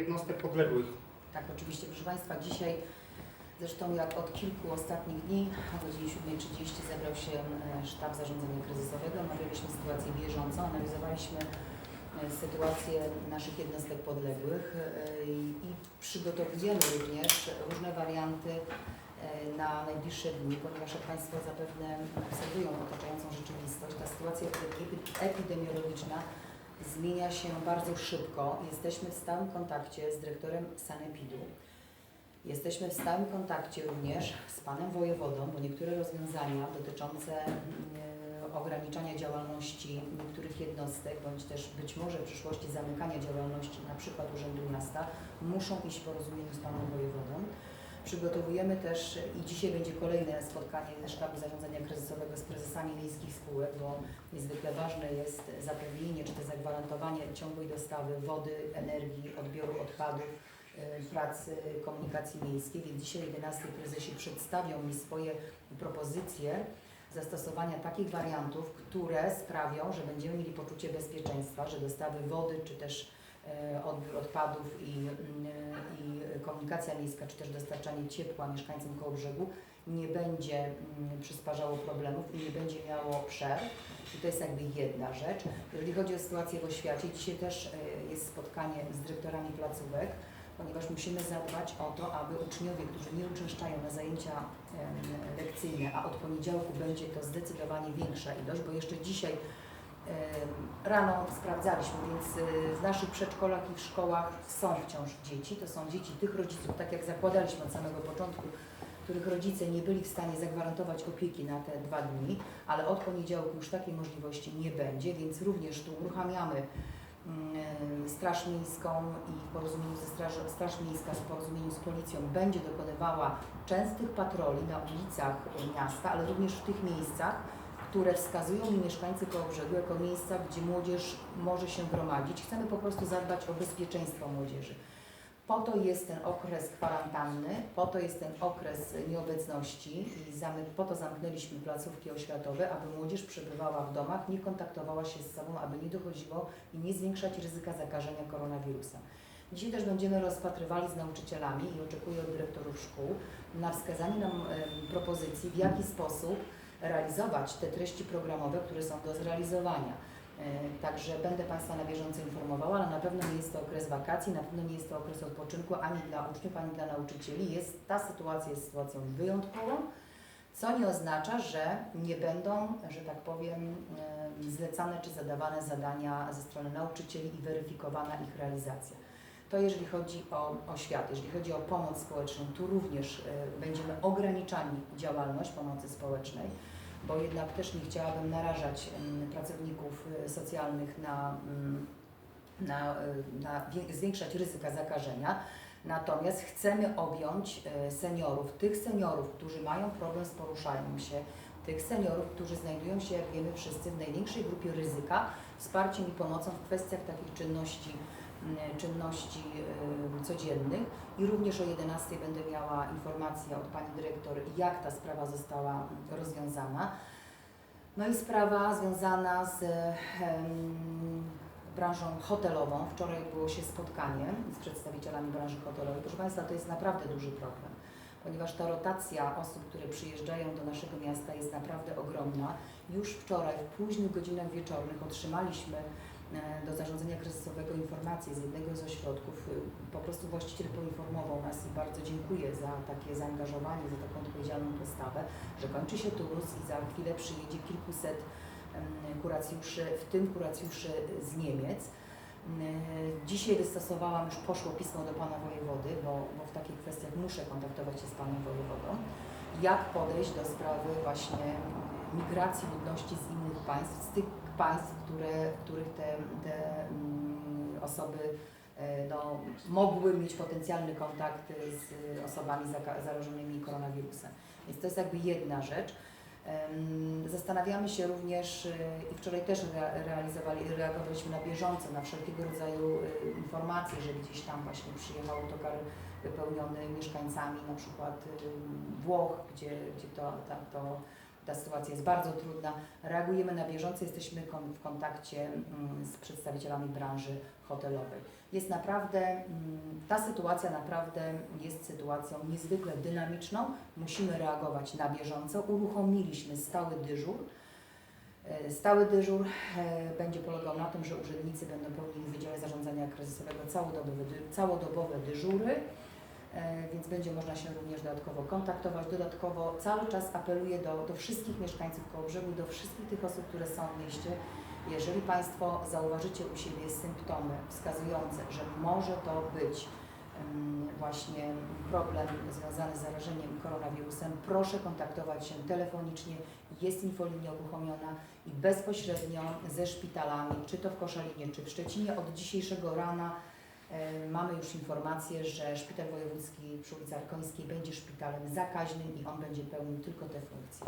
jednostek podległych. Tak, oczywiście, proszę Państwa, dzisiaj zresztą jak od kilku ostatnich dni o godzinie 7.30 zebrał się e, sztab zarządzania kryzysowego, omawialiśmy sytuację bieżącą, analizowaliśmy e, sytuację naszych jednostek podległych e, i przygotowujemy również różne warianty na najbliższe dni, ponieważ jak Państwo zapewne obserwują otaczającą rzeczywistość, ta sytuacja epi- epidemiologiczna zmienia się bardzo szybko. Jesteśmy w stałym kontakcie z dyrektorem Sanepidu. Jesteśmy w stałym kontakcie również z panem wojewodą, bo niektóre rozwiązania dotyczące mm, ograniczania działalności niektórych jednostek, bądź też być może w przyszłości zamykania działalności przykład Urzędu Miasta, muszą iść w porozumieniu z panem wojewodą. Przygotowujemy też i dzisiaj będzie kolejne spotkanie sztabu zarządzania kryzysowego z prezesami miejskich spółek, bo niezwykle ważne jest zapewnienie czy też zagwarantowanie ciągłej dostawy wody, energii, odbioru odpadów, y, pracy komunikacji miejskiej. Więc dzisiaj 11 prezesi przedstawią mi swoje propozycje zastosowania takich wariantów, które sprawią, że będziemy mieli poczucie bezpieczeństwa, że dostawy wody czy też odbiór odpadów i, mm, i komunikacja miejska, czy też dostarczanie ciepła mieszkańcom koło brzegu nie będzie mm, przysparzało problemów i nie będzie miało przerw. I to jest jakby jedna rzecz. Jeżeli chodzi o sytuację w oświacie, dzisiaj też e, jest spotkanie z dyrektorami placówek, ponieważ musimy zadbać o to, aby uczniowie, którzy nie uczęszczają na zajęcia lekcyjne, a od poniedziałku będzie to zdecydowanie większa ilość, bo jeszcze dzisiaj rano sprawdzaliśmy, więc y, w naszych przedszkolach i w szkołach są wciąż dzieci. To są dzieci tych rodziców, tak jak zakładaliśmy od samego początku, których rodzice nie byli w stanie zagwarantować opieki na te dwa dni, ale od poniedziałku już takiej możliwości nie będzie, więc również tu uruchamiamy mm, Straż Miejską i w porozumieniu ze Straż, Straż Miejska w porozumieniu z policją będzie dokonywała częstych patroli na ulicach miasta, ale również w tych miejscach, które wskazują mi mieszkańcy koło brzegu jako miejsca, gdzie młodzież może się gromadzić. Chcemy po prostu zadbać o bezpieczeństwo młodzieży. Po to jest ten okres kwarantanny, po to jest ten okres nieobecności i po to zamknęliśmy placówki oświatowe, aby młodzież przebywała w domach, nie kontaktowała się z sobą, aby nie dochodziło i nie zwiększać ryzyka zakażenia koronawirusem. Dzisiaj też będziemy rozpatrywali z nauczycielami i oczekuję od dyrektorów szkół na wskazanie nam propozycji, w jaki sposób realizować te treści programowe, które są do zrealizowania. E, Także będę Państwa na bieżąco informowała, ale na pewno nie jest to okres wakacji, na pewno nie jest to okres odpoczynku ani dla uczniów, ani dla nauczycieli. Jest, ta sytuacja jest sytuacją wyjątkową, co nie oznacza, że nie będą, że tak powiem, e, zlecane czy zadawane zadania ze strony nauczycieli i weryfikowana ich realizacja. To jeżeli chodzi o oświatę, jeżeli chodzi o pomoc społeczną, tu również e, będziemy ograniczali działalność pomocy społecznej bo jednak też nie chciałabym narażać em, pracowników y, socjalnych na, mm, na, y, na zwiększać ryzyka zakażenia. Natomiast chcemy objąć seniorów, tych seniorów, którzy mają problem z poruszaniem się, tych seniorów, którzy znajdują się, jak wiemy wszyscy, w największej grupie ryzyka, wsparciem i pomocą w kwestiach takich czynności, mm, czynności e, codziennych. I również o 11 będę miała informację od Pani Dyrektor, jak ta sprawa została rozwiązana. No i sprawa związana z branżą hotelową. Wczoraj odbyło się spotkanie z przedstawicielami branży hotelowej. Proszę Państwa, to jest naprawdę duży problem, ponieważ ta rotacja osób, które przyjeżdżają do naszego miasta jest naprawdę ogromna. Już wczoraj w późnych godzinach wieczornych otrzymaliśmy e, do zarządzania kryzysowego informację z jednego z ośrodków. Y, Po prostu właściciel poinformował nas i bardzo dziękuję za takie zaangażowanie, za taką odpowiedzialną postawę, że kończy się turus i za chwilę przyjedzie kilkuset kuracjuszy, w tym kuracjuszy z Niemiec. Em, Dzisiaj wystosowałam, już poszło pismo do Pana Wojewody, bo, bo w takich kwestiach muszę kontaktować się z Panem Wojewodą, jak podejść do sprawy właśnie migracji ludności z innych państw, z tych państw, które, w których te, te mm, osoby e, no, mogły mieć potencjalny kontakt z osobami zarażonymi koronawirusem. Więc to jest jakby jedna rzecz. Zastanawiamy się również e, i wczoraj też rea- realizowali, reagowaliśmy na bieżąco na wszelkiego rodzaju e, informacje, że gdzieś tam właśnie przyjechał autokar wypełniony mieszkańcami na przykład Włoch, gdzie, gdzie to, to Ta sytuacja jest bardzo trudna. Reagujemy na bieżąco, jesteśmy w kontakcie mm, z przedstawicielami branży hotelowej. Jest naprawdę, mm, ta sytuacja naprawdę jest sytuacją niezwykle dynamiczną. Musimy reagować na bieżąco. Uruchomiliśmy stały dyżur. E, Stały dyżur e, będzie polegał na tym, że urzędnicy będą pełnili w Wydziale Zarządzania Kryzysowego całodobowe, całodobowe dyżury, więc będzie można się również dodatkowo kontaktować. Dodatkowo cały czas apeluję do, do wszystkich mieszkańców Kołobrzegu, do wszystkich tych osób, które są w mieście. Jeżeli Państwo zauważycie u siebie symptomy wskazujące, że może to być właśnie problem związany z zarażeniem koronawirusem, proszę kontaktować się telefonicznie. Jest infolinia uruchomiona i bezpośrednio ze szpitalami, czy to w Koszalinie, czy w Szczecinie. Od dzisiejszego rana e, mamy już informację, że Szpital Wojewódzki przy ulicy Arkońskiej będzie szpitalem zakaźnym i on będzie pełnił tylko te funkcje.